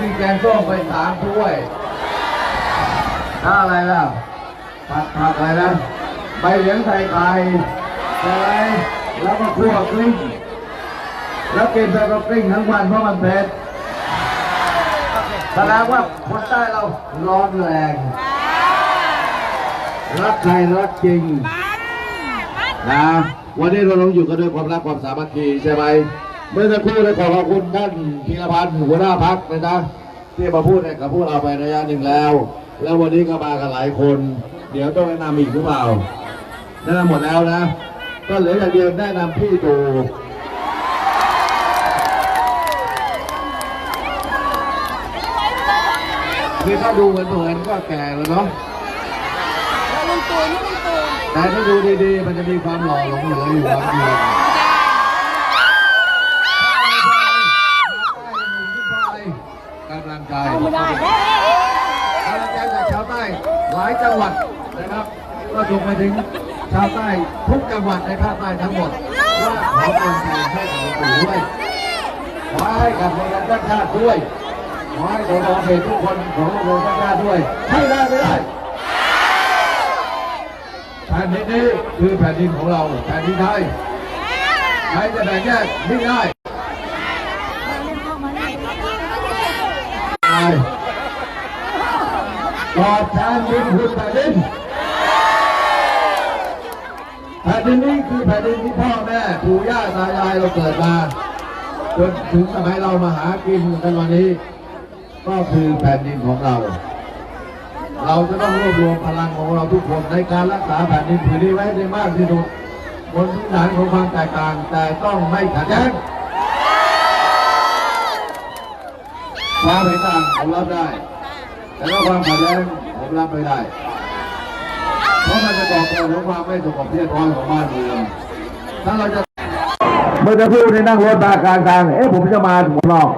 กินแกงส้มไปสามถ้วยถ้าอะไรล่ะ ผัดผักอะไรนะใบเหลียงใส่ไข่อะไรแล้วก็คั่วกลิ้งแล้วกินไปก็กลิ้งทั้งวันเพราะมันเผ็ดแสดงว่าคนใต้เราร้อนแรง รักใครรักจริงนะวันนี้เราลงอยู่กันด้วยความรักความสามัคคีใช่ไหม เมื่อสักครู่ได้ขอขอบคุณท่านพิรพันธ์หัวหน้าพักนะนะที่มาพูดให้กับพวกเราไประยะหนึ่งแล้ว แล้ววันนี้ก็มากันหลายคน เดี๋ยวต้องแนะนำอีกหรือเปล่าแนะนำหมดแล้วนะ ก็เหลืออย่างเดียวแนะนำพี่ตู่คือถ้าดูเหมือนๆก็แก่แล้วเนาะลุงตูนนี่ลุงตูนแต่ถ้าดูดีๆ มันจะมีความหล่อหลงเหลืออยู่บางที กำลังใจเอาไม่ได้กำลังใจจากชาวใต้หลายจังหวัดนะครับ ก็ส่งไปถึงชาวใต้ทุกจังหวัดในภาคใต้ทั้งหมดว่าขอเป็นเพลงให้กับหลวงปู่ด้วยขอให้กับโรงเรียนชาติด้วยขอให้โดยรองเพลงทุกคนของโรงเรียนชาติด้วย ให้ได้ไม่ได้แผ่นดินนี้คือแผ่นดินของเราแผ่นดินไทยใครจะแบ่งแยกไม่ได้ ไปตอบแทนบุญคุณแผ่นดินแผ่นดินนี้คือแผ่นดินที่พ่อแม่ปู่ย่าตายายเราเกิดมาจนถึงสมัยเรามาหากินกันวันนี้ ก็คือแผ่นดินของเรา เราจะต้องรวบรวมพลังของเราทุกคนในการรักษาแผ่นดินผืนนี้ไว้ให้ได้มากที่สุดบนพื้นฐานของความแตกต่างแต่ต้องไม่ขัดแย้ง ความเห็นต่างผมรับได้ แต่ว่าความขัดแย้งผมรับไม่ได้ เพราะมันจะก่อเกิดความไม่สงบเรียบร้อยของบ้านเมืองถ้าเราจะเมื่อจะพูดในนั่งรถมากลางทางเอ๊ะผมจะมาถึงข้างนอก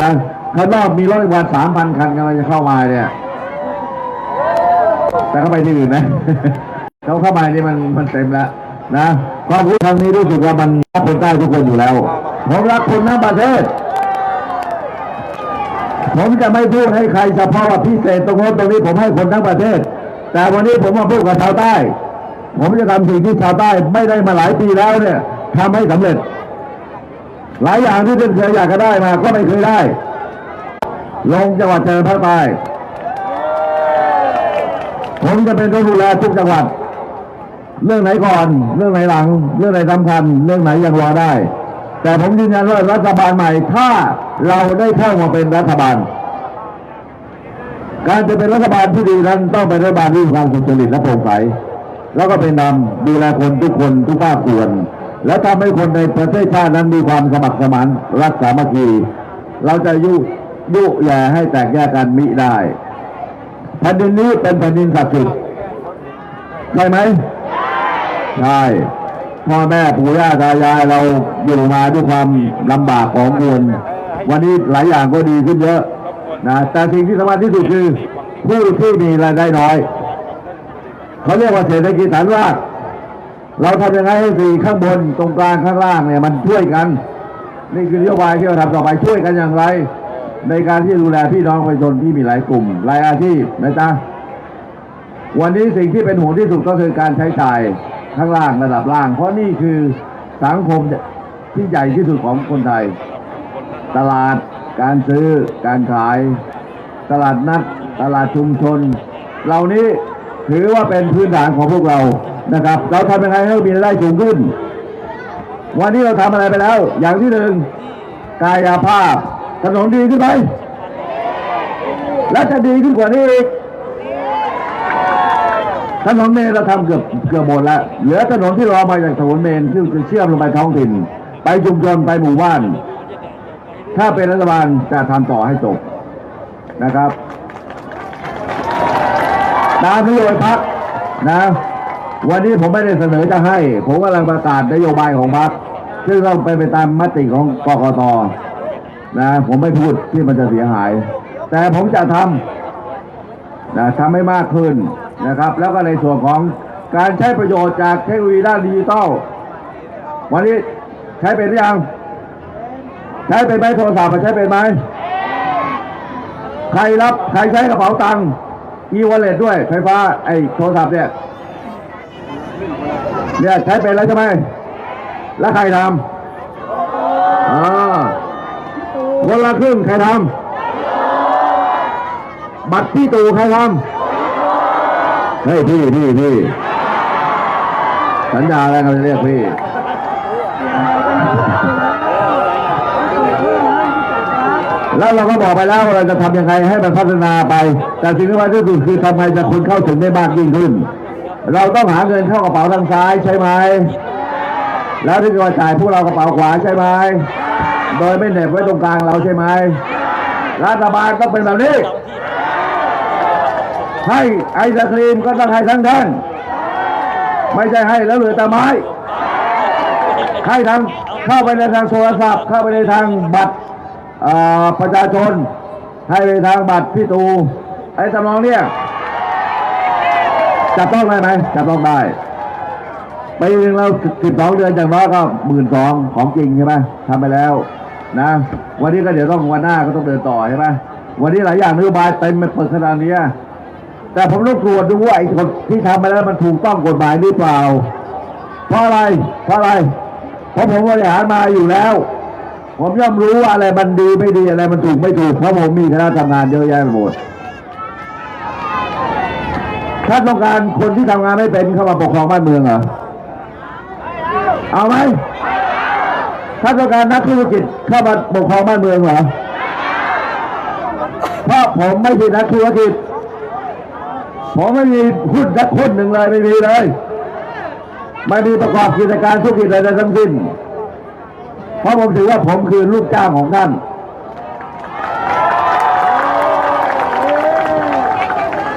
นะข้างนอกมีรถอีกวันสามพันคันกำลังจะเข้ามาเนี่ยแต่เข้าไปที่อื่นนะเขาเข้ามานี่มันมันเต็มแล้วนะความรู้ครั้งนี้รู้สึกว่ามันรักคนใต้ทุกคนอยู่แล้วผมรักคนทั้งประเทศ ผมจะไม่พูดให้ใครเฉพาะว่าพิเศษตรงโน้นตรงนี้ผมให้คนทั้งประเทศ แต่วันนี้ผมมาพูดกับชาวใต้ ผมจะทำสิ่งที่ชาวใต้ไม่ได้มาหลายปีแล้วเนี่ยทำให้สำเร็จ หลายอย่างที่ท่านเคยอยากจะได้มาก็ไม่เคยได้ ลงจังหวัดชายแดนภาคใต้ผมจะเป็นคนดูแลทุกจังหวัด เรื่องไหนก่อน เรื่องไหนหลัง เรื่องไหนสำคัญ เรื่องไหนยังรอได้ แต่ผมยืนยันว่ารัฐบาลใหม่ถ้าเราได้เข้ามาเป็นรัฐบาล การจะเป็นรัฐบาลที่ดีนั้นต้องเป็นรัฐบาลที่มีความสุจริตและโปร่งใสแล้วก็เป็นนำดูแลคนทุกคนทุกภาคส่วน และทำให้คนในประเทศชาตินั้นมีความสมัครสมานรักสามัคคีเราจะยุยุแย่ให้แตกแยกกันมิได้แผ่นดินนี้เป็นแผ่นดินศักดิ์สิทธิ์ใช่ไหมใช่ พ่อแม่ปู่ย่าตายายเราอยู่มาด้วยความลำบากของมวลวันนี้หลายอย่างก็ดีขึ้นเยอะนะแต่สิ่งที่สำคัญที่สุดคือผู้ที่มีรายได้น้อยเขาเรียกว่าเศรษฐกิจฐานรากเราทำยังไงให้สี่ข้างบนตรงกลางข้างล่างเนี่ยมันช่วยกัน นี่คือนโยบายที่เราทำต่อไปช่วยกันอย่างไร ในการที่ดูแลพี่น้องประชาชนที่มีหลายกลุ่มหลายอาชีพนะจ๊ะวันนี้สิ่งที่เป็นห่วงที่สุดก็คือการใช้จ่าย ข้างล่างระดับล่าง เพราะนี่คือสังคมที่ใหญ่ที่สุดของคนไทย ตลาดการซื้อการขาย ตลาดนัดตลาดชุมชน เหล่านี้ถือว่าเป็นพื้นฐานของพวกเรานะครับ เราทำยังไงให้มีรายได้สูงขึ้น วันนี้เราทำอะไรไปแล้ว อย่างที่หนึ่งกายภาพถนนดีขึ้นไหมและจะดีขึ้นกว่านี้อีก ถนนเมนเราทำเกือบเกือบหมดแล้วเหลือถนนที่รอมาจากถนนเมนที่จะเชื่อมลงไปท้องถิ่น ไปชุมชนไปหมู่บ้าน ถ้าเป็นรัฐบาลจะทำต่อให้จบนะครับตามนโยบายพักนะ วันนี้ผมไม่ได้เสนอจะให้ ผมกำลังประกาศนโยบายของพรรคซึ่งต้องไปไปตามมติของกกตนะ ผมไม่พูดที่มันจะเสียหาย แต่ผมจะทำนะทำให้มากขึ้น นะครับ แล้วก็ในส่วนของการใช้ประโยชน์จากเทคโนโลยีด้านดิจิทัลวันนี้ใช้เป็นหรือยัง ใช้เป็นไหมโทรศัพท์ใช้เป็นไหมใครรับใครใช้กระเป๋าตังค์อีวอลเล็ตด้วยไฟฟ้าไอ้โทรศัพท์เนี่ยเนี่ยใช้เป็นแล้วใช่ไหมแล้วใครทำอ่าคนละครึ่งใครทำบัตรพี่ตู่ใครทำ เฮ้ยพี่พี่พี่สัญญาอะไรกันเรียกพี่แล้วเราก็บอกไปแล้วว่าเราจะทำยังไงให้มันพัฒนาไป แต่สิ่งที่สำคัญที่สุดคือทำไมจะคนเข้าถึงได้มากยิ่งขึ้น เราต้องหาเงินเข้ากระเป๋าทางซ้ายใช่ไหมแล้วที่จะจ่ายพวกเรากระเป๋าขวาใช่ไหมโดยไม่เหน็บไว้ตรงกลางเราใช่ไหมรัฐบาลต้องเป็นแบบนี้ ให้ไอศครีมก็ต้องให้ทั้งแท่งไม่ใช่ให้แล้วเหลือแต่ไม้ ให้ทางเข้าไปในทางโทรศัพท์ เข้าไปในทางบัตรประชาชน ให้ไปทางบัตรพี่ตู ไอ้ตำนองเนี่ยจับต้องได้ไหมจับต้องได้ไปหนึ่งเราสิบสองเดือนอย่างน้อยก็หมื่นสองของจริงใช่ไหมทำไปแล้วนะ วันนี้ก็เดี๋ยวต้องวันหน้าก็ต้องเดินต่อใช่ไหมวันนี้หลายอย่างนโยบายเต็มไปเปิดขนาดนี้ แต่ผมต้องตรวจดูว่าไอ้คนที่ทำไปแล้วมันถูกต้องกฎหมายหรือเปล่า เพราะอะไร เพราะอะไร เพราะผมบริหารมาอยู่แล้ว ผมย่อมรู้ว่าอะไรมันดีไม่ดีอะไรมันถูกไม่ถูก เพราะผมมีคณะทำงานเยอะแยะไปหมดถ้าต้องการคนที่ทำงานไม่เป็นเข้ามาปกครองบ้านเมืองเหรอ เอาไหมถ้าต้องการนักธุรกิจเข้ามาปกครองบ้านเมืองเหรอ เพราะผมไม่ใช่นักธุรกิจ ผมไม่มีหุ้นสักหุ้นหนึ่งเลยไม่มีเลยไม่มีประกอบกิจการธุรกิจอะไรทั้งสิ้น เพราะผมถือว่าผมคือลูกจ้างของท่าน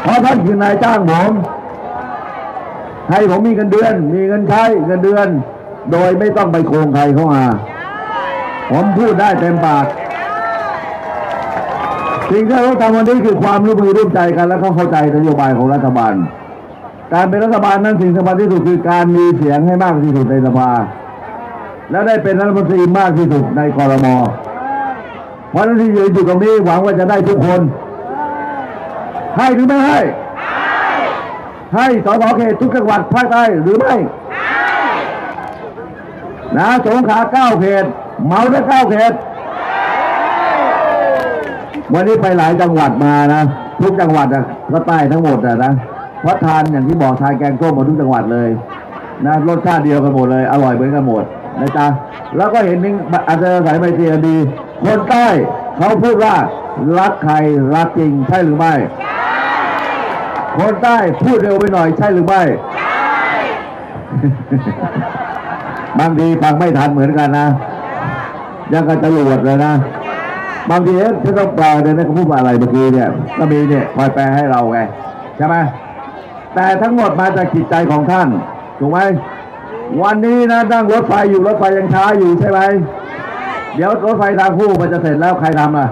เพราะท่านคือนายจ้างผมให้ผมมีเงินเดือน มีเงินใช้เงินเดือน โดยไม่ต้องไปโกงใครเข้ามา ผมพูดได้เต็มปาก สิ่งที่เราทำวันนี้คือความร่วมมือร่วมใจกัน และเข้าใจนโยบายของรัฐบาล การเป็นรัฐบาลนั้นสิ่งสำคัญที่สุดคือการมีเสียงให้มากที่สุดในสภา และได้เป็นรัฐมนตรีมากที่สุดในคอรมอเพราะนั้นที่ยืนอยู่ตรงนี้หวังว่าจะได้ทุกคน ให้หรือไม่ให้ ให้สสเขตทุกจังหวัดภาคใต้หรือไม่นะสงขลาเก้าเขตเมาได้เก้าเขต วันนี้ไปหลายจังหวัดมานะทุกจังหวัดอะก็ใต้ทั้งหมดอะนะเพราะทานอย่างที่บอกทานแกงส้มหมดทุกจังหวัดเลยนะรสชาติเดียวกันหมดเลยอร่อยเหมือนกันหมดนะจ๊ะแล้วก็เห็นนึงอาจจะสายไมตรีกันดี คนใต้เขาพูดว่ารักใครรักจริงใช่หรือไม่คนใต้พูดเร็วไปหน่อยใช่หรือไม่บางทีฟังไม่ทันเหมือนกันนะยังกันจรวดเลยนะ บางทีเอ๊ะที่ต้องแปลเนี่ยนะเขาพูดว่าอะไรเมื่อกี้เนี่ยก็มีเนี่ยคอยแปลให้เราไงใช่ไหมแต่ทั้งหมดมาจากจิตใจของท่านถูกไหมวันนี้นะนั่งรถไฟอยู่รถไฟยังช้าอยู่ใช่ไหมเดี๋ยวรถไฟทางคู่มันจะเสร็จแล้วใครทำอะ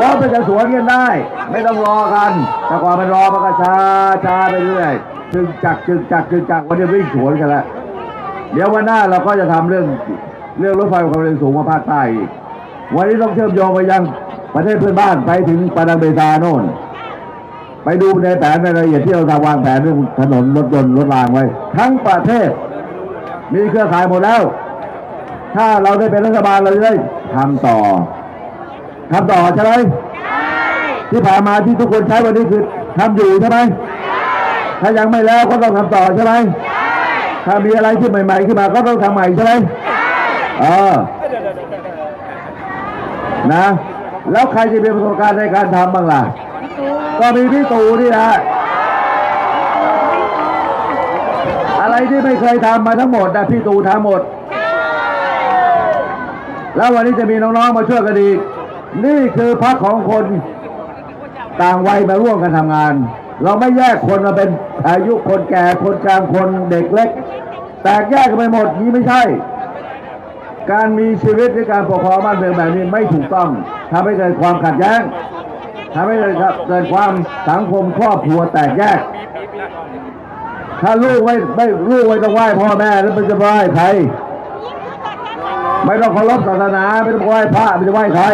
รถมันจะสวนกันได้ ไม่ต้องรอกัน แต่ก่อนมันรอมันก็ช้าช้าไปเรื่อยจึงจักจึงจักจึงจักวันนี้วิ่งสวนกันแล้วเดี๋ยววันหน้าเราก็จะทำเรื่องเรื่องรถไฟความเร็วสูงมาภาคใต้อีก วันนี้ต้องเชื่อมโยงไปยังประเทศเพื่อนบ้านไปถึงปานังเบซาโน่น ไปดูในแผนในรายละเอียดที่เราทำวางแผนเรื่องถนนรถยนต์รถรางไว้ ทั้งประเทศ มีเครือข่ายหมดแล้ว ถ้าเราได้เป็นรัฐบาลเราจะได้ทำต่อทำต่อใช่ไหมที่ผ่านมาที่ทุกคนใช้วันนี้คือทำอยู่ใช่ไหมถ้ายังไม่แล้วก็ต้องทำต่อใช่ไหมถ้ามีอะไรที่ใหม่ ๆ ขึ้นมาก็ต้องทำใหม่ใช่ไหมเออ นะ แล้วใครจะมีประสบการณ์ในการทำบ้างล่ะ ก็มีพี่ตู่นี่แหละอะไรที่ไม่เคยทำมาทั้งหมดนะพี่ตู่ทำหมด แล้ววันนี้จะมีน้องๆมาช่วยกันอีกนี่คือพักของคนต่างวัยมาร่วมกันทำงาน เราไม่แยกคนมาเป็นอายุคนแก่คนกลางคนเด็กเล็ก แตกแยกกันไปหมดนี้ไม่ใช่ การมีชีวิตในการปกครองบ้านเมืองแบบนี้ไม่ถูกต้องทำให้เกิดความขัดแย้งทำให้เกิดเกิดความสังคมครอบครัวแตกแยก ถ้าลูกไม่ไม่ลูกไม่ต้องไหว้พ่อแม่แล้วมันจะไหว้ใครไม่ต้องเคารพศาสนาไม่ต้องไหว้พระไม่ต้องไหว้ใคร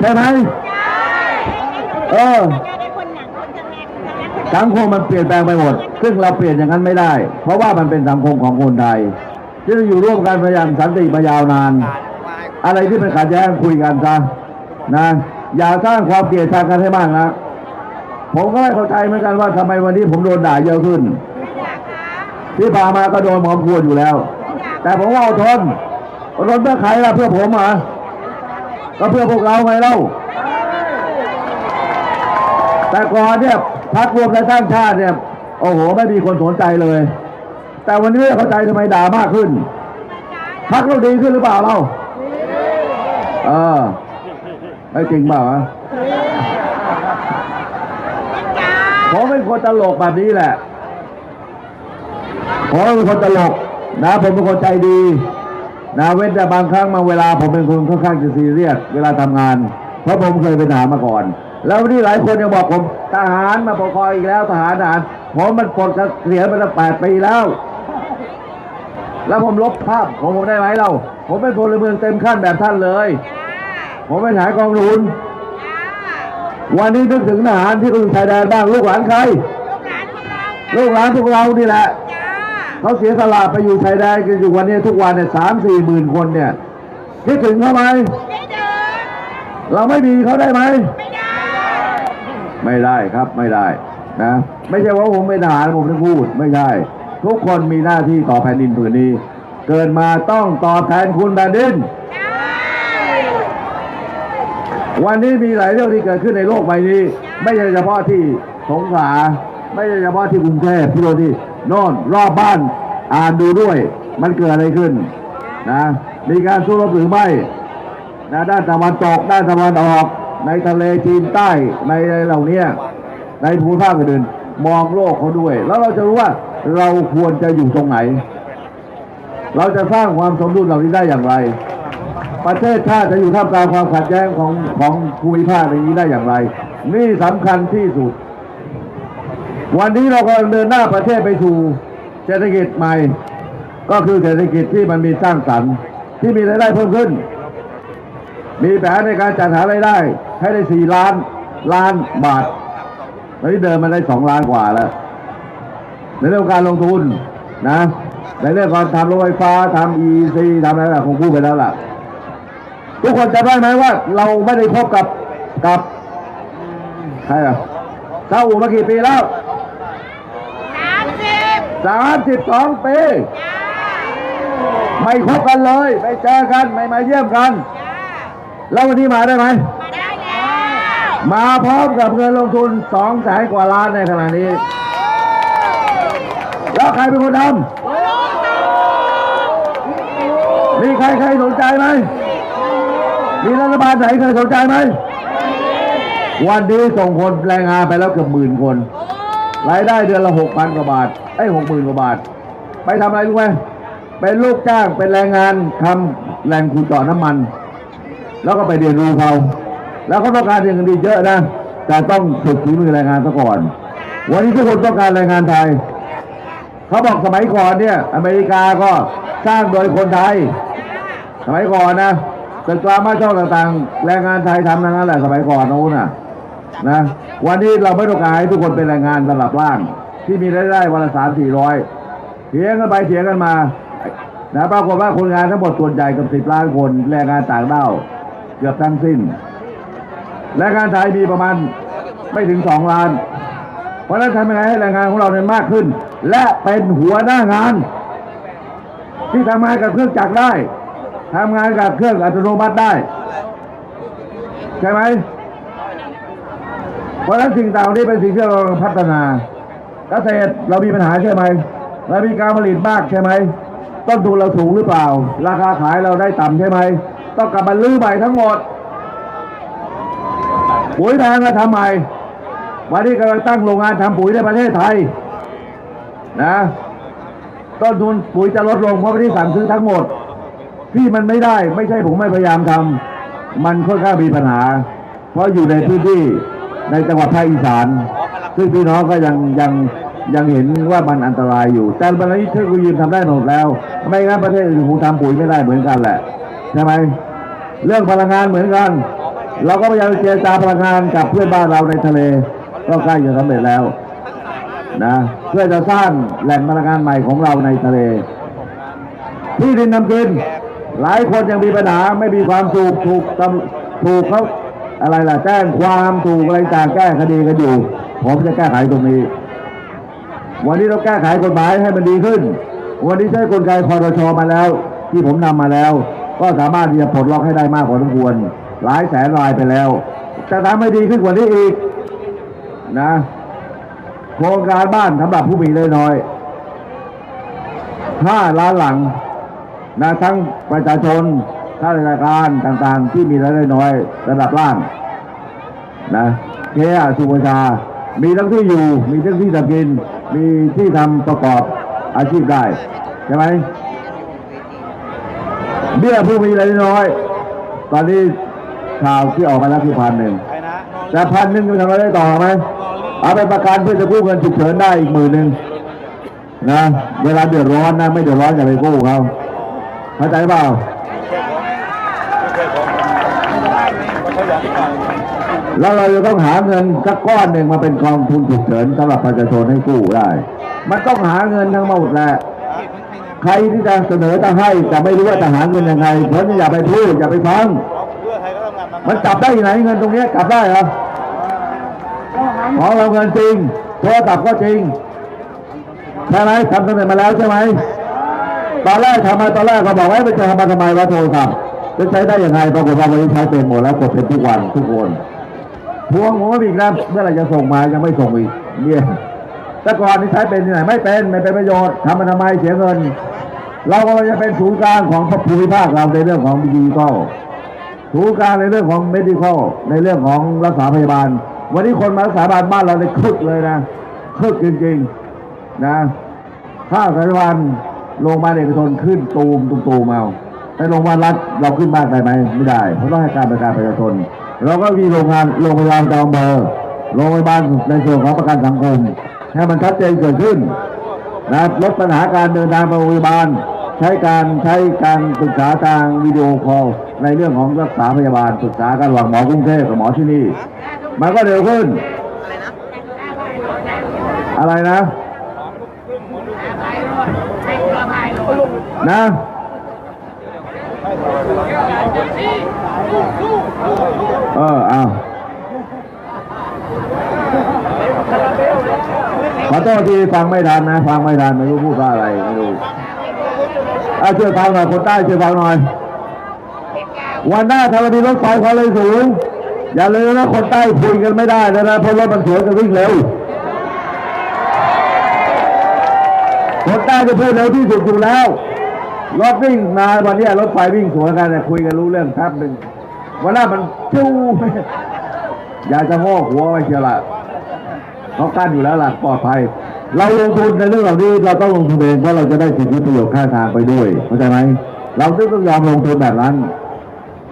พช่ไหมเออจะได้คนหนังคนทำงานคนทำงานคนสังคมมันเปลี่ยนแปลงไปหมด ซึ่งเราเปลี่ยนอย่างนั้นไม่ได้ เพราะว่ามันเป็นสังคมของคนไทย ที่เราอยู่ร่วมกันพยายามสันติมายาวนาน อะไรที่เป็นขัดแย้งคุยกันซะนะอย่าสร้างความเกลียดชังกันให้มากนะผมก็ไม่เข้าใจเหมือนกันว่าทำไมวันนี้ผมโดนด่าเยอะขึ้น ที่ผ่ามาก็โดนหมอมควรอยู่แล้ว แต่ผมว่าอดทนอดทนเพื่อใครล่ะเพื่อผมเหรอก็เพื่อพวกเราไงเล่าแต่ก่อนเนี่ยพักรวมไทยสร้างชาติเนี่ยโอ้โห ไม่มีคนสนใจเลย แต่วันนี้ไม่เข้าใจทำไมด่ามากขึ้นพักเราดีขึ้นหรือเปล่าเราเออไม่จริงเปล่าวะผมเป็นคนตลกแบบนี้แหละผมเป็นคนตลกนะ ผมเป็นคนใจดีนะเว้นแต่บางครั้งบางเวลาผมเป็นคนค่อนข้างจะซีเรียสเวลาทำงาน เพราะผมเคยเป็นทหารมาก่อน แล้ววันนี้หลายคนยังบอกผมทหารมาปกครองอีกแล้วทหารทหารผมมันปลดเกษียณมาตั้งแปดปีแล้ว แล้วผมลบภาพของผมได้ไหมเรา ผมเป็นพลเมืองเต็มขั้นแบบท่านเลย ผมเป็นทหารกองทุนวันนี้นึกถึงทหารที่เขาอยู่ชายแดนบ้างลูกหลานใคร ลูกหลานของเราลูกหลานพวกเรานี่แหละจ้าเขาเสียสละไปอยู่ชายแดนกันอยู่วันนี้ทุกวันเนี่ยสามสี่หมื่นคนเนี่ยคิดถึงเขาไหมได้เดินเราไม่มีเขาได้ไหมไม่ได้ ไม่ได้ครับไม่ได้นะ ไม่ใช่ว่าผมเป็นทหารผมจะพูดไม่ใช่ ทุกคนมีหน้าที่ต่อแผ่นดินผืนนี้ เกิดมาต้องตอบแทนคุณแผ่นดิน วันนี้มีหลายเรื่องที่เกิดขึ้นในโลกใบนี้ ไม่ใช่เฉพาะที่สงขลาไม่ใช่เฉพาะที่กรุงเทพพี่โรที่โน่นรอบบ้านอ่านดูด้วย มันเกิดอะไรขึ้นนะมีการสู้รบหรือไม่นะด้านตะวันตกด้านตะวันออกในทะเลจีนใต้ในอะไรเหล่านี้ในภูมิภาคอื่นมองโลกเขาด้วย แล้วเราจะรู้ว่า เราควรจะอยู่ตรงไหน เราจะสร้างความสมดุลเหล่านี้ได้อย่างไร ประเทศชาติจะอยู่ท่ามกลางความขัดแย้งของของภูมิภาคในนี้ได้อย่างไร นี่สำคัญที่สุด วันนี้เรากำลังเดินหน้าประเทศไปสู่เศรษฐกิจใหม่ ก็คือเศรษฐกิจที่มันมีสร้างสรรค์ ที่มีรายได้เพิ่มขึ้น มีแผนในการจัดหารายได้ ให้ได้สี่ล้านล้านบาทตอนนี้เดินมาได้สองล้านกว่าแล้ว ในเรื่องการลงทุนนะในเรื่องการทำรถไฟฟ้าทำ EC ทำอะไรต่างๆคงพูดไปแล้วล่ะ ทุกคนจำได้ไหมว่า เราไม่ได้พบกับกับใครอะซาอุมากี่ปีแล้วสามสิบสามสิบสองปีจ้าไม่คบกันเลย ไม่เจอกัน ไม่มาเยี่ยมกันจ้าแล้ววันนี้มาได้ไหมมาได้แล้วมาพร้อมกับเงินลงทุนสองแสนกว่าล้านในขณะนี้ แล้วใครเป็นคนทำมีใครใครสนใจไหม มีรัฐบาลไหนเคยสนใจไหม วันนี้ส่งคนแรงงานไปแล้วเกือบหมื่นคน รายได้เดือนละหกพันกว่าบาท ไอ้หกหมื่นกว่าบาท ไปทำอะไรรู้ไหมเป็นลูกจ้างเป็นแรงงานทำแหล่งขุดเจาะน้ำมัน แล้วก็ไปเรียนรู้เขา แล้วเขาต้องการอย่างอื่นอีเยอะนะแต่ต้องฝึกฝีมือแรงงานซะก่อน วันนี้ทุกคนต้องการแรงงานไทย เขาบอกสมัยก่อนเนี่ย อเมริกาก็สร้างโดยคนไทย สมัยก่อนนะตึกรามบ้าช่องต่างๆ แรงงานไทยทำทั้งนั้นแหละสมัยก่อนนู้นน่ะนะวันนี้เราไม่ต้องการให้ทุกคนเป็นแรงงานสำหรับล่าง ที่มีรายได้วันละสามสี่ร้อยเถียงกันไปเถียงกันมานะปรากฏว่าคนงานทั้งหมดส่วนใหญ่เกับสิบล้านคนแรงงานต่างด้าวเกือบทั้งสิ้นแรงงานไทยมีประมาณไม่ถึงสองล้าน เพราะฉะนั้นทำยังไงให้แรงงานของเราเนี่ยมากขึ้น และเป็นหัวหน้างาน ที่ทำงานกับเครื่องจักรได้ทำงานกับเครื่องอัตโนมัติได้ ใช่ไหมเพราะฉะนั้นสิ่งต่างๆนี้เป็นสิ่งที่เราพัฒนาเกษตรเรามีปัญหาใช่ไหมเรามีการผลิตมากใช่ไหมต้นทุนเราสูงหรือเปล่า ราคาขายเราได้ต่ำใช่ไหมต้องกลับมาลื้อใหม่ทั้งหมดปุ๋ยแพงก็ทำใหม่ วันนี้กำลังตั้งโรงงานทำปุ๋ยในประเทศไทยนะต้นทุนปุ๋ยจะลดลงเพราะไม่ได้สั่งซื้อทั้งหมด ที่มันไม่ได้ไม่ใช่ผมไม่พยายามทำมันค่อนข้างมีปัญหา เพราะอยู่ในพื้นที่ในจังหวัดภาคอีสาน ซึ่งพี่น้องก็ยังยังยังเห็นว่ามันอันตรายอยู่ แต่วันนี้เทคโนโลยีทำได้หมดแล้ว ไม่งั้นประเทศอื่นคงทำปุ๋ยไม่ได้เหมือนกันแหละใช่ไหมเรื่องพลังงานเหมือนกัน เราก็พยายามเจรจาพลังงานกับเพื่อนบ้านเราในทะเล ก็ใกล้จะสำเร็จแล้วนะเพื่อจะสร้างแหล่งพลังงานใหม่ของเราในทะเล ที่ดินนำกิน หลายคนยังมีปัญหาไม่มีความสุขถูกตำถูกเขาอะไรล่ะแจ้งความถูกอะไรต่างแก้คดีกันอยู่ ผมจะแก้ไขตรงนี้ วันนี้เราแก้ไขกฎหมายให้มันดีขึ้น วันนี้ใช้กลไกคอรชมาแล้ว ที่ผมนำมาแล้ว ก็สามารถที่จะปลดล็อกให้ได้มากกว่าสมควรหลายแสนรายไปแล้วจะทำให้ดีขึ้นกว่านี้อีก นะโครงการบ้านสำหรับผู้มีรายน้อยห้าล้านหลังนะทั้งประชาชนข้าราชการต่างๆ ที่มีรายได้น้อยระดับล่างนะเคอาสุภาชา มีทั้งที่อยู่ มีทั้งที่ทำกิน มีที่ทำประกอบอาชีพได้ ใช่ไหมเบี้ยผู้มีรายได้น้อย ตอนนี้ข่าวที่ออกมาแล้วคือพันหนึ่งแต่พันหนึ่งจะทำอะไรได้ต่อไหม เอาไปประกันเพื่อจะกู้เงินฉุกเฉินได้อีกหมื่นหนึ่งนะเวลาเดือดร้อนนะไม่เดือดร้อนอย่าไปกู้เขาเข้าใจเปล่าแล้วเราจะต้องหาเงินสักก้อนหนึ่งมาเป็นกองทุนฉุกเฉินสำหรับประชาชนให้กู้ได้ มันต้องหาเงินทั้งหมดแหละใครที่จะเสนอจะให้จะไม่รู้ว่าจะหาเงินยังไงเพราะฉะอย่าไปพูดอย่าไปฟัง มันจับได้ไหนเงินตรงนี้จับได้เหรอ ของเราเงินจริงโทรศัพท์ก็จริงใช่ไหมทำสำเร็จมาแล้วใช่ไหมตอนแรกทำมาตอนแรกก็บอกว่ามันจะทำมาทำไมว่าโทรศัพท์จะใช้ได้ยังไงปรากฏว่าวันนี้ใช้เป็นหมดแล้วกดเป็นทุกวันทุกคนทวงผมว่าอีกแล้วเมื่อไหรจะส่งมายังไม่ส่งอีกเนี่ยแต่ก่อนนี่ใช้เป็นที่ไหนไม่เป็นไม่เป็นประโยชน์ทำมาทำไมเสียเงิน เราก็จะเป็นศูนย์กลางของภูมิภาคเราในเรื่องของดิจิทัลศูนย์กลางในเรื่องของ medical ในเรื่องของรักษาพยาบาล วันนี้คนมารักษาบาลบ้านเราเลยคึกเลยนะคึกจริงๆนะค่าสายวันโรงพยาบาลเอกชนขึ้นตูมตูมตูมเอาแต่โรงพยาบาลรัฐเราขึ้นมากได้ไหมไม่ได้เพราะต้องให้การบริการประชาชนเราก็มีโรงงานโรงพยาบาลจองเบอร์โรงพยาบาลในส่วนของประกันสังคมให้มันชัดเจนเกิดขึ้นนะลดปัญหาการเดินทางไปโรงพยาบาล ใช้การใช้การปรึกษาทางวิดีโอคอลในเรื่องของรักษาพยาบาลปรึกษากันรหว่างหมอกรุงเทพกับหมอที่นี่ มันก็เร็วขึ้น อะไรนะ นะเออเอาขอโทษทีฟังไม่ทันนะ ฟังไม่ทันไม่รู้พูดว่าอะไรไม่รู้อาช่วยฟังหน่อยคนใต้ช่วยฟังหน่อย วันหน้าถ้าเรามีรถไฟความเร็วสูง อย่าลืมนะคนใต้คุยกันไม่ได้นะนะเพราะรถมันสวนกันวิ่งเร็วคนใต้จะพูดเร็วที่สุดอยู่แล้วรถวิ่งมาวันนี้รถไฟวิ่งสวนกันเนี่ยคุยกันรู้เรื่องแป๊บหนึ่งวันน้ามันจู้อยากจะโง่หัวไปเชียวละเขากั้นอยู่แล้วล่ะปลอดภัย เราลงทุนในเรื่องเหล่านี้เราต้องลงทุนเองเพราะเราจะได้สิทธิประโยชน์ข้างทางไปด้วยเข้าใจไหมเราต้องต้องยอมลงทุนแบบนั้น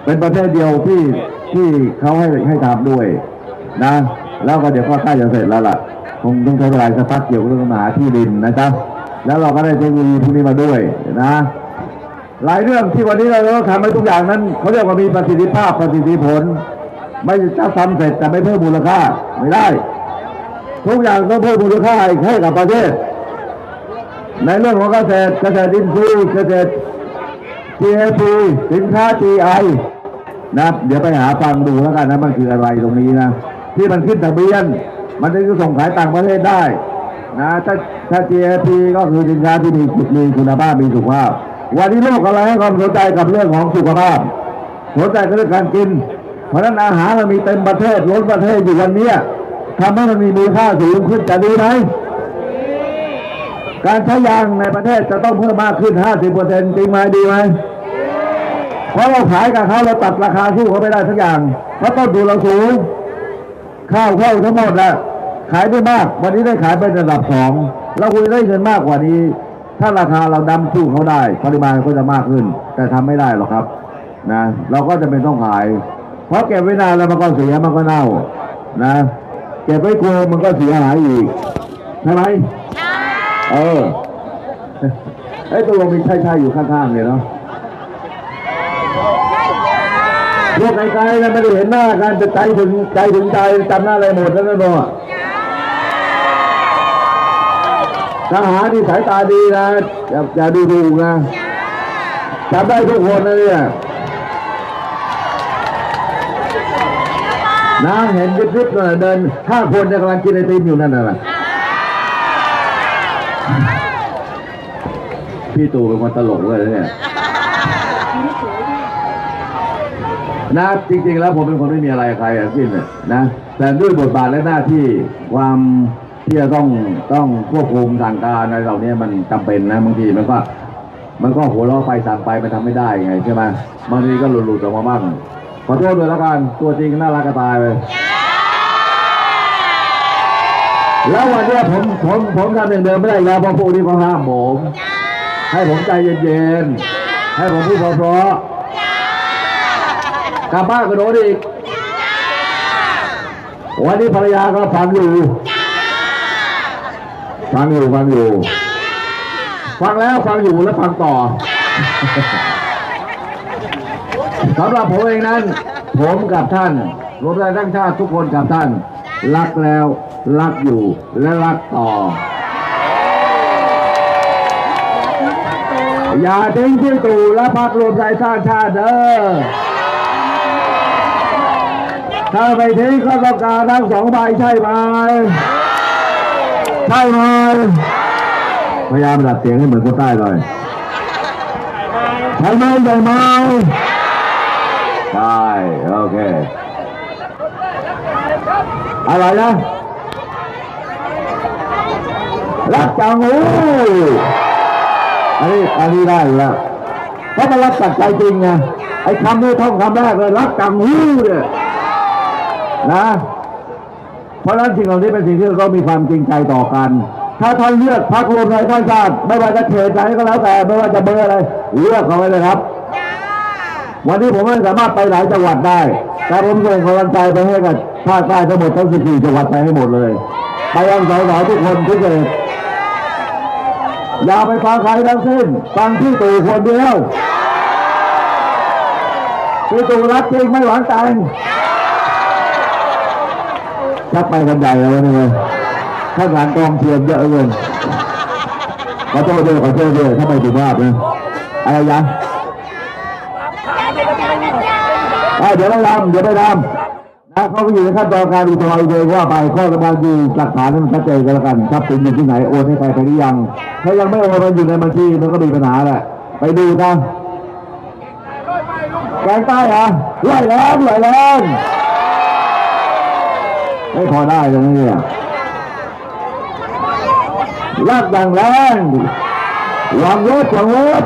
เป็นประเทศเดียวที่ ที่เขาให้ให้ทำด้วยนะ แล้วก็เดี๋ยวก็ใกล้จะเสร็จแล้วล่ะ คงต้องใช้เวลาสักพักเกี่ยวกับเรื่องหาที่ดินนะจ๊ะแล้วเราก็ได้เทคโนโลยีพวกนี้มาด้วยนะ หลายเรื่องที่วันนี้เราต้องทำให้ทุกอย่างนั้นเขาเรียกว่ามีประสิทธิภาพประสิทธิผล ไม่จะทำเสร็จแต่ไม่เพิ่มมูลค่าไม่ได้ ทุกอย่างต้องเพิ่มมูลค่าให้กับประเทศ ในเรื่องของเกษตรเกษตรอินทรีย์เกษตร GAP สินค้า GI นะเดี๋ยวไปหาฟังดูแล้วกันนะมันคืออะไรตรงนี้นะที่มันขึ้นทะเบียน มันถึงจะส่งขายต่างประเทศได้นะถ้าถ้า GAP ก็คือสินค้าที่มีมีคุณภาพมีสุขภาพ วันนี้โลกอะไรให้ความสนใจกับเรื่องของสุขภาพสนใจกับเรื่องการกิน เพราะฉะนั้นอาหารมันมีเต็มประเทศล้นประเทศอยู่วันเนี้ยทำให้มันมีมูลค่าสูงขึ้นจะดีไหมการใช้ยางในประเทศจะต้องเพิ่มมากขึ้น 50%จริงไหมดีไหม เพราะเราขายกับเขาเราตัดราคาสู้เขาไม่ได้สักอย่างเพราะต้นทุนเราสูง ข้าวเข้าทั้งหมดแหละขายได้มาก วันนี้ได้ขายเป็นระดับสองเราคุยได้เงินมากกว่านี้ ถ้าราคาเราดำสู้เขาได้ ปริมาณก็จะมากขึ้น แต่ทำไม่ได้หรอกครับนะเราก็จะเป็นต้องขาย เพราะเก็บไว้นานแล้วมันก็เสียมันก็เน่านะเก็บไว้กลัวมันก็เสียหายอีกใช่ไหมใช่เออเอ้ยตัวลงมีใช่ๆอยู่ข้างๆเลยเนาะ พวกไกลๆนะไม่ได้เห็นหน้ากันแต่ใจถึงใจถึงใจจำหน้าอะไรหมดแล้วนะโนอทหารที่สายตาดีนะอย่าอย่าดูถูกนะจำได้ทุกคนนะเนี่ยนะเห็นคลิปๆนั่นน่ะเดินห้าคนกำลังกินไอติมอยู่นั่นน่ะพี่ตู่เป็นคนตลกเลยเนี่ย นะจริง ๆ แล้วผมเป็นคนไม่มีอะไรใครทั้งสิ้นนะนะแต่ด้วยบทบาทและหน้าที่ความที่จะต้องต้องควบคุมทางการอะไรเหล่านี้มันจำเป็นนะบางทีมันก็มันก็หัวเราะไปสั่งไปมันทำไม่ได้ไงใช่ไหมบางทีก็หลุดๆออกมาบ้างขอโทษด้วยแล้วกันตัวจริงน่ารักกระตายเลยแล้ววันนี้ผมผมผมทำอย่างเดิมไม่ได้แล้วเพราะพวกนี้เขาห้ามผมให้ผมใจเย็นๆให้ผมพูดเพราะๆ กลับบ้านก็โดนอีกวันนี้ภรรยาก็ฟังอยู่ฟังอยู่ฟังอยู่ ฟังแล้วฟังอยู่แล้วฟังต่อสำหรับผมเองนั้น ผมกับท่านรวมไทยทั้งชาติทุกคนกับท่าน รักแล้วรักอยู่และรักต่อ อย่าทิ้งที่ตู่และพักรวมไทยสร้างชาติเด้อ ถ้าไม่ทิ้งก็ต้องการทั้งสองใบใช่ไหมใช่ไหมพยายามดัดเสียงให้เหมือนคนใต้หน่อยใช่ไหมใช่ไหมใช่โอเคอะไรนะรักจังหูอันนี้อันนี้ได้แล้วเพราะมันรักจากใจจริงไงไอ้คำนี้ท่องคำแรกเลยรักจังหูเนี่ย นะ เพราะฉะนั้นสิ่งเหล่านี้เป็นสิ่งที่เรามีความจริงใจต่อกัน ถ้าท่านเลือกพรรครวมไทยสร้างชาติไม่ว่าจะเขตไหนก็แล้วแต่ไม่ว่าจะเบอร์อะไร เลือกเขาไว้เลยครับ วันนี้ผมไม่สามารถไปหลายจังหวัดได้ แต่ผมส่งกำลังใจไปให้กับภาคใต้ทั้งหมดทั้ง 14 จังหวัดไปให้หมดเลย ไปยังสสทุกคนทุกเขตอย่าไปฟังใครทั้งสิ้น ฟังที่ตู่คนเดียวที่ตู่รักจริงไม่หวังแต่ง ชักไปกันใหญ่แล้วนี่เลยข้างหลังกองเชียร์เยอะเกินขอโทษด้วยขอโทษด้วยถ้าไม่สุภาพนะอะไรยังอะเดี๋ยวไม่ทำเดี๋ยวไม่ทำนะเขาก็อยู่ในขั้นตอนการอุทธรณ์เลยว่าไปข้อระบายดูหลักฐานให้มันชัดเจนกันแล้วกันทรัพย์สินอยู่ที่ไหนโอนให้ใครไปหรือยัง ถ้ายังไม่โอนมันอยู่ในบัญชีมันก็มีปัญหาแหละไปดูนะแกงใต้เหรอไหลแรงไหลแรง ไม่พอได้เลยนะเนี่ยลากอย่างแรงวางรถวางรถ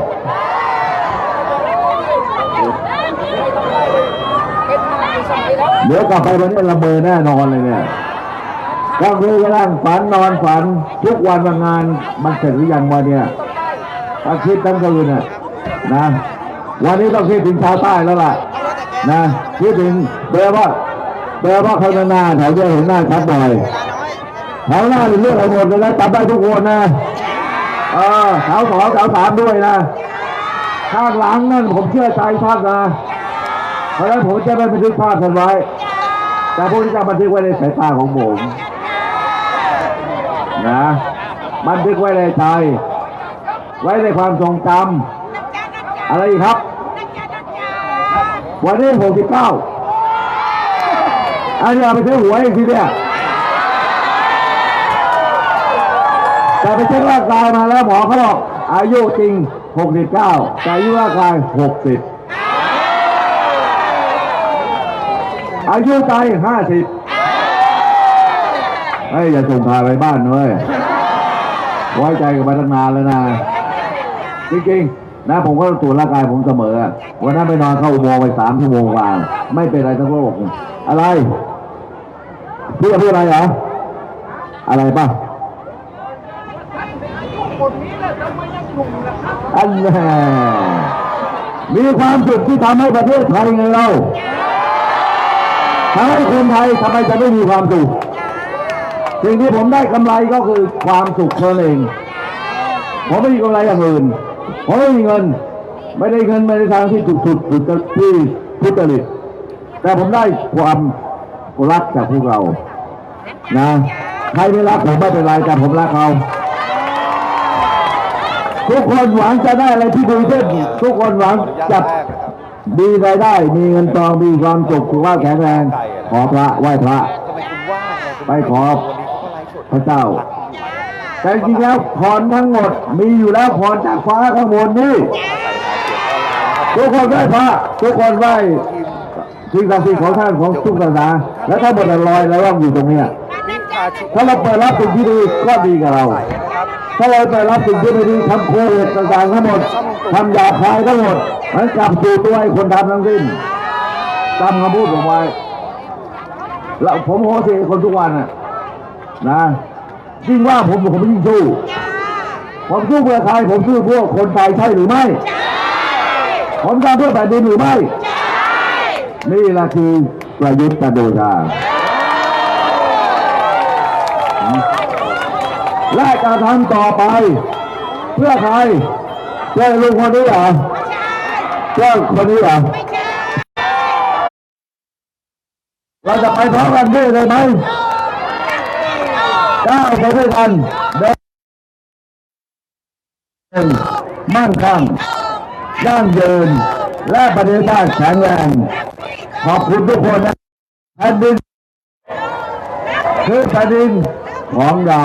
เดี๋ยวกลับไปวันนี้ละเมอแน่นอนเลยเนี่ยกลางคืนก็นั่งฝันนอนฝัน ทุกวันว่างานมันเสร็จหรือยังวันเนี่ยถ้าคิดทั้งคืนน่ะนะ วันนี้ต้องคิดถึงชาวใต้แล้วล่ะ นะคิดถึงเบลว่า เบลว่าเขาหน้าแถวเดียวเห็นหน้าชัดหน่อยแถวหน้าเรื่องอะไรหมดเลยนะจำได้ทุกคนนะเออแถวสองแถวสามด้วยนะข้างหลังนั่นผมเชื่อใจท่านนะเพราะฉะนั้นผมจะไม่บันทึกภาพทันไว้ แต่พวกนี้จะบันทึกไว้ในสายตาของผมนะบันทึกไว้ในใจ ไว้ในความทรงจำอะไรอีกครับ วันนี้หกสิบเก้า อันนี้เอาไปซื้อหวยอีกทีเนี่ยแต่ไปเช็คร่างกายมาแล้วหมอเขาบอกอายุจริง 69 แต่อายุร่างกาย 60 อายุใจห้าสิบเฮ้ย อย่าส่งพาไปบ้านเลยไว้ใจกันมาตั้งนานแล้วนะ จริงๆ นะผมก็ตรวจร่างกายผมเสมอ วันนั้นไปนอนเข้าอุโมงค์ไปสามชั่วโมงกว่า ไม่เป็นไรทั้งโลก อะไรพี่จะพูดอะไรเหรอ อะไรป่ะอันแน่มีความสุขที่ทำให้ประเทศไทยไงเราทำให้คนไทยทำไมจะไม่มีความสุขสิ่งที่ผมได้กำไรก็คือความสุขเท่านั้นเอง ผมไม่มีกำไรอย่างอื่น ผมไม่มีเงิน ไม่ได้เงินไม่ได้ทางที่ถูกถูกถูกที่ทุจริต แต่ผมได้ความรักจากพวกเรา นะ ใครไม่รักผมไม่เป็นไรแต่ผมรักเขาทุกคนหวังจะได้อะไรที่ดีขึ้นทุกคนหวังจะมีรายได้ มีเงินทอง มีความสุขสุขภาพแข็งแรง ขอพระ ไหว้พระ ไปขอพระเจ้า แต่จริงแล้วพรทั้งหมด มีอยู่แล้วพรจากฟ้าข้างบนนี่ ทุกคนไหว้พระ ทุกคนไหว้ สิ่งศักดิ์สิทธิ์ของท่านของทุกศาสนาและทั้งหมดลอยแล้วร่องอยู่ตรงเนี้ยถ้าเราเปิดรับสิ่งที่ดีก็ดีกับเรา ถ้าเราเปิดรับสิ่งที่ไม่ดีทำโควิดต่างๆทั้งหมดทำยาบคายทั้งหมดมันกลับสู่ตัวไอ้คนทำทั้งสิ้นจำคำพูดผมไว้แล้วผมโหสิคนทุกวันน่ะนะยิ่งว่าผมผมยิ่งสู้ผมสู้เพื่อใครผมสู้เพื่อคนไทยใช่หรือไม่ ผมทำเพื่อแผ่นดินหรือไม่ นี่แหละคือประยุทธ์จันทร์โอชาและการทำต่อไป เพื่อใครเพื่อลุงคนนี้เหรอเพื่อคนนี้เหรอเราจะไปพร้อมกันด้วยเลยไหมก้าวไปด้วยกันเดินมั่งคั่งยั่งยืน และประเทศชาติแข็งแรงขอบคุณทุกคนนะแผ่นดินคือแผ่นดินของเรา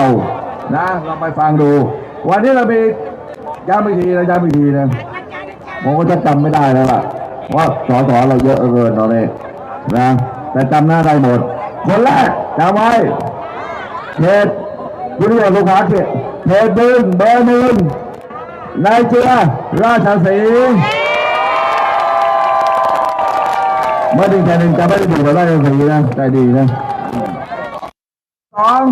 นะเราไปฟังดู วันนี้เรามีย้ำอีกทีนะย้ำอีกทีนะผมก็จะจำไม่ได้แล้วล่ะว่าสอสอเราเยอะเกินตอนนี้นะแต่จำหน้าได้หมด คนแรกจำไว้เขตคุณเรียกลูกค้าเขตเขตหนึ่งเบอร์หนึ่งนายเจือราชสีห์เมื่อหนึ่งแค่หนึ่งจะไม่ได้ถูกกับราชสีห์นะใจดีนะสอง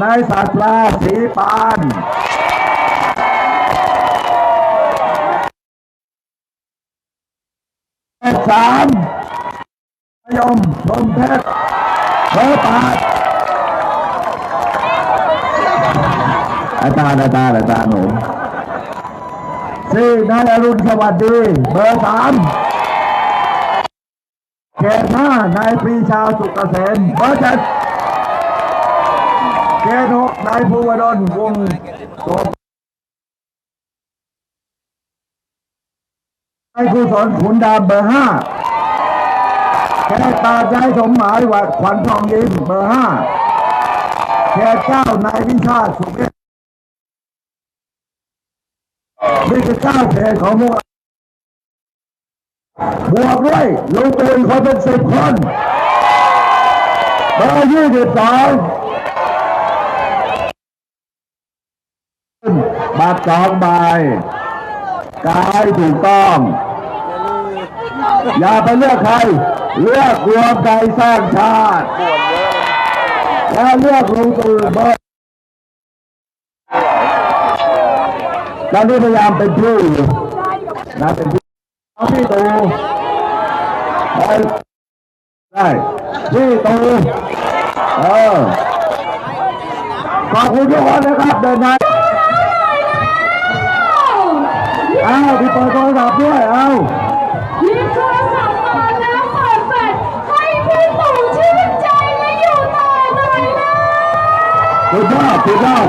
นายสัตว์ปลาสีปานสามยมชมเพชรเบอร์แปดอาจารย์อาจารย์อาจารย์หนูสี่นายอรุณสวัสดี เบอร์สาม ตห้านายปรีชาสุกเกษมเบอร์เจ็ดเขตหกนายภูวดลวงศ์โสนายกุศลขุนดำเบอร์ห้าเขตแปดนายสมหมายวัดขวัญทองยิ้มเบอร์ห้าเขตเก้านายวิชาสุขเวชนี่คือเก้าเขตของพวก บวกด้วยลุงตู่อีกคนเป็นสิบคนเบอร์ยี่สิบสองบัตรสองใบกายถูกต้อง อย่าไปเลือกใคร เลือกรวมใจสร้างชาติแล้วเลือกลุงตู่เบอร์ตอนนี้พยายามเป็นผู้อยู่นะเป็นผู้ พี่ตู่ไปได้พี่ตู่เออขอบคุณทุกคนนะครับเดินทางอ้าวพี่เปิดโทรศัพท์ด้วยเอ้าหยิบโทรศัพท์มาแล้วเปิดแฟลชให้พี่ตู่ชื่นใจและอยู่ต่อหน่อยนะสุดยอดสุดยอด